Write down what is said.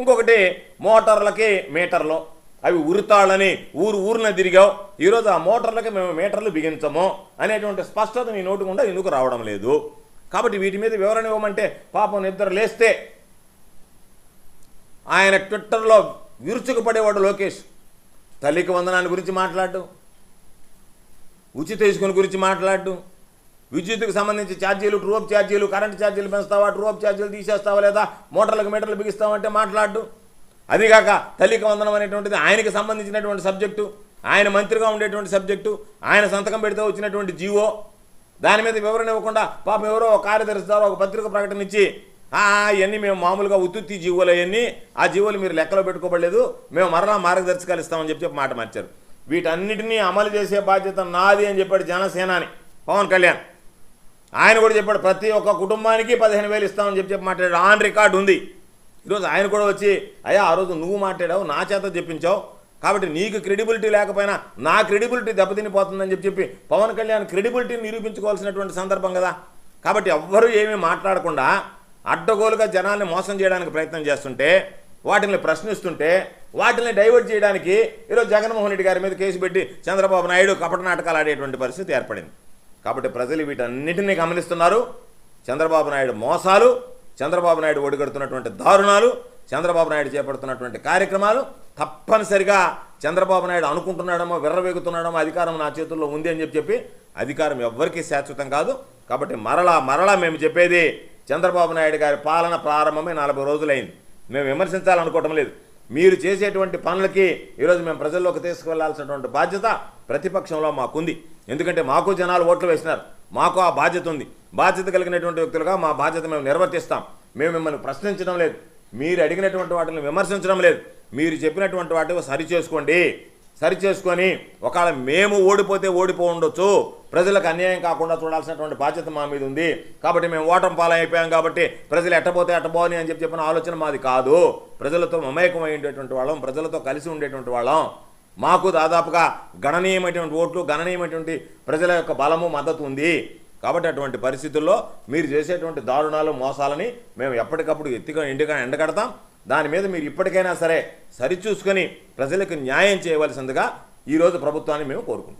ఇంకొకటి మోటార్లకి మీటర్లు. అవి ఉరుతాళ్ళని ఊరు ఊరిన తిరిగావు. ఈరోజు ఆ మోటార్లకి మేము మీటర్లు బిగించము అనేటువంటి స్పష్టత నీ నోటు కూడా ఎందుకు రావడం లేదు? కాబట్టి వీటి మీద వివరణ ఇవ్వమంటే పాపం నిద్ర లేస్తే ఆయన ట్విట్టర్లో విరుచుకుపడేవాడు లోకేష్. తల్లికి వందనాన్ని గురించి మాట్లాడు. ఉచిత తీసుకుని గురించి మాట్లాడు. విద్యుత్తుకు సంబంధించి ఛార్జీలు ట్రూప్ ఛార్జీలు కరెంట్ ఛార్జీలు పెంచుతావా? ట్రూప్ ఛార్జీలు తీసేస్తావా లేదా? మోటార్లకు మీటర్లు బిగిస్తావంటే మాట్లాడు. అదిగాక తల్లికి వందనం అనేటువంటిది ఆయనకి సంబంధించినటువంటి సబ్జెక్టు ఆయన మంత్రిగా ఉండేటువంటి సబ్జెక్టు ఆయన సంతకం పెడితే వచ్చినటువంటి జీవో. దాని మీద వివరణ ఇవ్వకుండా పాపం ఎవరో ఒక కార్యదర్శిదారు ఒక పత్రిక ప్రకటన ఇచ్చి "ఆ, మేము మామూలుగా ఉత్తుత్తి జీవోలు అవన్నీ ఆ జీవోలు మీరు లెక్కలో పెట్టుకోబడలేదు మేము మరలా మార్గదర్శకాలు ఇస్తామని చెప్పి చెప్పి మాట మార్చారు. వీటన్నిటినీ అమలు చేసే బాధ్యత నాది అని చెప్పాడు జనసేనాని. పవన్ కళ్యాణ్. ఆయన కూడా చెప్పాడు ప్రతి ఒక్క కుటుంబానికి పదిహేను వేలు ఇస్తామని చెప్పి చెప్పి మాట్లాడాడు. ఆన్ రికార్డు ఉంది. ఈరోజు ఆయన కూడా వచ్చి అయ్యా ఆ రోజు నువ్వు మాట్లాడావు నా చేత చెప్పించావు. కాబట్టి నీకు క్రెడిబిలిటీ లేకపోయినా నా క్రెడిబిలిటీ దెబ్బతినిపోతుందని చెప్పి చెప్పి పవన్ కళ్యాణ్ క్రెడిబిలిటీని నిరూపించుకోవాల్సినటువంటి సందర్భం కదా. కాబట్టి ఎవ్వరూ ఏమీ మాట్లాడకుండా అడ్డగోలుగా జనాల్ని మోసం చేయడానికి ప్రయత్నం చేస్తుంటే వాటిని ప్రశ్నిస్తుంటే వాటిని డైవర్ట్ చేయడానికి ఈరోజు జగన్మోహన్ రెడ్డి గారి మీద కేసు పెట్టి చంద్రబాబు నాయుడు కపట నాటకాలు ఆడేటువంటి పరిస్థితి ఏర్పడింది. కాబట్టి ప్రజలు వీటన్నిటినీ గమనిస్తున్నారు. చంద్రబాబు నాయుడు మోసాలు చంద్రబాబు నాయుడు ఒడిగడుతున్నటువంటి దారుణాలు చంద్రబాబు నాయుడు చేపడుతున్నటువంటి కార్యక్రమాలు తప్పనిసరిగా చంద్రబాబు నాయుడు అనుకుంటున్నాడమో విర్రవేగుతున్నాడమో అధికారం నా చేతుల్లో ఉంది అని చెప్పి చెప్పి అధికారం ఎవ్వరికీ శాశ్వతం కాదు. కాబట్టి మరలా మరలా మేము చెప్పేది చంద్రబాబు నాయుడు గారి పాలన ప్రారంభమై నలభై రోజులైంది. మేము విమర్శించాలనుకోవటం లేదు. మీరు చేసేటువంటి పనులకి ఈరోజు మేము ప్రజల్లోకి తీసుకువెళ్ళాల్సినటువంటి బాధ్యత ప్రతిపక్షంలో మాకుంది. ఎందుకంటే మాకు జనాలు ఓట్లు వేసినారు. మాకు ఆ బాధ్యత ఉంది. బాధ్యత కలిగినటువంటి వ్యక్తులుగా మా బాధ్యత మేము నిర్వర్తిస్తాం. మేము మిమ్మల్ని ప్రశ్నించడం లేదు. మీరు అడిగినటువంటి వాటిని విమర్శించడం లేదు. మీరు చెప్పినటువంటి వాటిని సరి సరిచేసుకొని సరి చేసుకొని ఒకవేళ మేము ఓడిపోతే ఓడిపో ఉండొచ్చు ప్రజలకు అన్యాయం కాకుండా చూడాల్సినటువంటి బాధ్యత మా మీద ఉంది. కాబట్టి మేము ఓటం పాలైపోయాం కాబట్టి ప్రజలు ఎట్టపోతే ఎట్టబోని అని చెప్పి చెప్పిన ఆలోచన మాది కాదు. ప్రజలతో మమేకమై ఉండేటువంటి వాళ్ళం ప్రజలతో కలిసి ఉండేటువంటి వాళ్ళం. మాకు దాదాపుగా గణనీయమైనటువంటి ఓట్లు గణనీయమైనటువంటి ప్రజల యొక్క బలము మద్దతు ఉంది. కాబట్టి అటువంటి పరిస్థితుల్లో మీరు చేసేటువంటి దారుణాలు మోసాలని మేము ఎప్పటికప్పుడు ఎత్తిగా ఎండుగా ఎండగడతాం. దాని మీద మీరు ఇప్పటికైనా సరే సరిచూసుకొని ప్రజలకు న్యాయం చేయవలసిందిగా ఈరోజు ప్రభుత్వాన్ని మేము కోరుకుంటాం